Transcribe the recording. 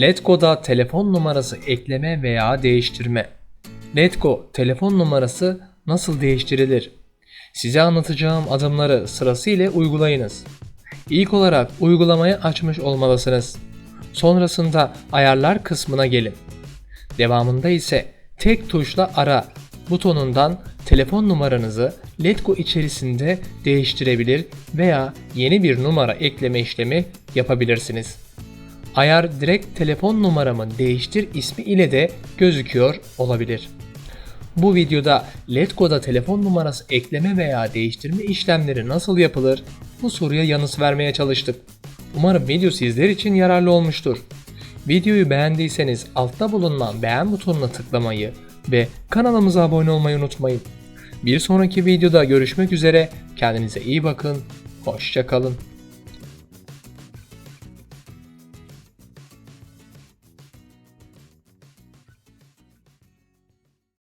Letgo'da telefon numarası ekleme veya değiştirme. Letgo telefon numarası nasıl değiştirilir? Size anlatacağım adımları sırasıyla uygulayınız. İlk olarak uygulamayı açmış olmalısınız. Sonrasında ayarlar kısmına gelin. Devamında ise tek tuşla ara butonundan telefon numaranızı Letgo içerisinde değiştirebilir veya yeni bir numara ekleme işlemi yapabilirsiniz. Ayar direkt telefon numaramı değiştir ismi ile de gözüküyor olabilir. Bu videoda Letgo'da telefon numarası ekleme veya değiştirme işlemleri nasıl yapılır? Bu soruya yanıt vermeye çalıştık. Umarım video sizler için yararlı olmuştur. Videoyu beğendiyseniz altta bulunan beğen butonuna tıklamayı ve kanalımıza abone olmayı unutmayın. Bir sonraki videoda görüşmek üzere. Kendinize iyi bakın. Hoşçakalın.